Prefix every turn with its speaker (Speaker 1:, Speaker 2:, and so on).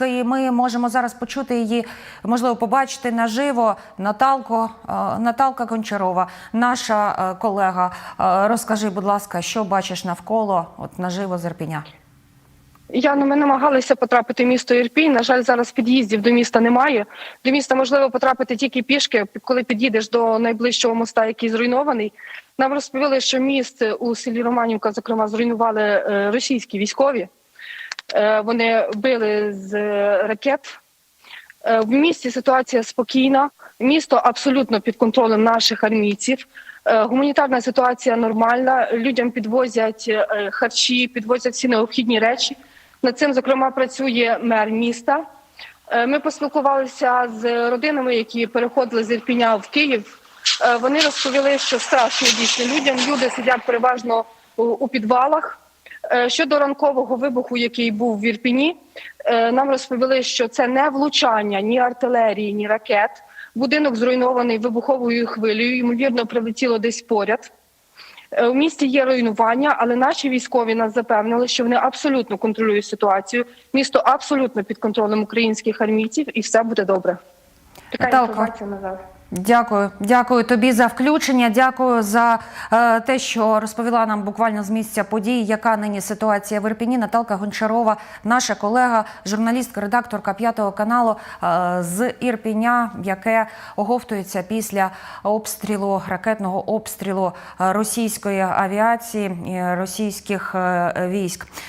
Speaker 1: Ми можемо зараз почути її, можливо, побачити наживо. Наталко, е, Наталка Гончарова, наша е, колега. Е, Розкажи, будь ласка, що бачиш навколо от наживо з Ірпіня?
Speaker 2: Яно, ми намагалися потрапити в місто Ірпінь. На жаль, зараз під'їздів до міста немає. До міста можливо потрапити тільки пішки, коли під'їдеш до найближчого моста, який зруйнований. Нам розповіли, що міст у селі Романівка, зокрема, зруйнували російські військові. Е, Вони били з е, ракет. Е, В місті ситуація спокійна, місто абсолютно під контролем наших армійців. Гуманітарна ситуація нормальна. Людям підвозять харчі, підвозять всі необхідні речі. Над цим, зокрема, працює мер міста. Ми поспілкувалися з родинами, які переходили з Ірпіня в Київ. Вони розповіли, що страшно дійсно людям. Люди сидять переважно у підвалах. Е, Щодо ранкового вибуху, який був в Ірпіні, е, нам розповіли, що це не влучання ні артилерії, ні ракет. Будинок зруйнований вибуховою хвилею, ймовірно, прилетіло десь поряд. Е, У місті є руйнування, але наші військові нас запевнили, що вони абсолютно контролюють ситуацію. Місто абсолютно під контролем українських армійців, і все буде добре. Така інформація на зараз.
Speaker 1: Дякую, дякую тобі за включення. Дякую за е, те, що розповіла нам буквально з місця подій, яка нині ситуація в Ірпіні. Наталка Гончарова, наша колега, журналістка, редакторка п'ятого каналу е, з Ірпіня, яке оговтується після обстрілу ракетного обстрілу е, російської авіації, е, російських е, військ.